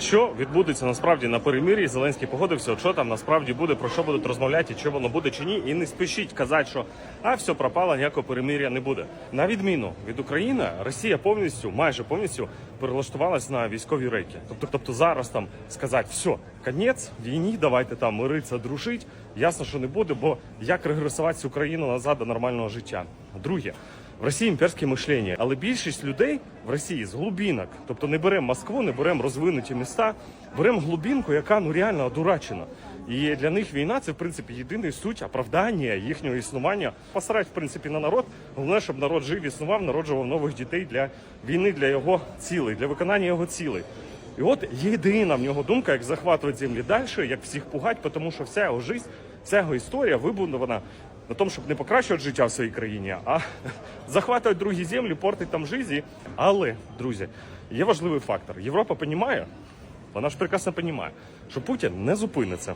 Що відбудеться насправді на перемир'ї? Зеленський погодився, що там насправді буде, про що будуть розмовляти, чи воно буде чи ні. І не спішіть казати, що а все пропало, ніякого перемир'я не буде. На відміну від України, Росія повністю, майже повністю перелаштувалась на військові рейки. Тобто, тобто зараз там сказати, все, конець війні, давайте там миритися, дружить. Ясно, що не буде, бо як регресувати цю країну назад до нормального життя. Друге. В Росії імперське мишлення, але більшість людей в Росії з глубінок, тобто не беремо Москву, не беремо розвинуті міста, беремо глубінку, яка ну реально одурачена. І для них війна це в принципі єдиний суть оправдання їхнього існування. Посрать в принципі на народ. Головне, щоб народ жив, існував, народжував нових дітей для війни, для його цілей, для виконання його цілей. І от єдина в нього думка, як захватувати землі далі, як всіх пугать, тому що вся його життя, вся його історія вибудована на тому, щоб не покращувати життя в своїй країні, а захватувати другі землі, портити там житті. Але, друзі, є важливий фактор. Європа розуміє, вона ж прекрасно розуміє, що Путін не зупиниться.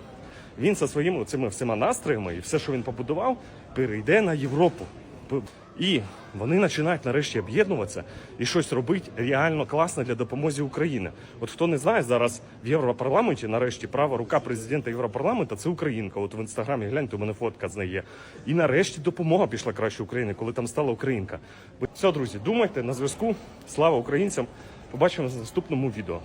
Він зі своїми цими всіма настроями і все, що він побудував, перейде на Європу. І вони починають нарешті об'єднуватися і щось робити реально класне для допомоги Україні. От хто не знає, зараз в Європарламенті нарешті права рука президента Європарламенту це Українка. От в інстаграмі гляньте, у мене фотка з неї є. І нарешті допомога пішла краще Україні, коли там стала Українка. Все, друзі, думайте на зв'язку. Слава українцям! Побачимося в наступному відео.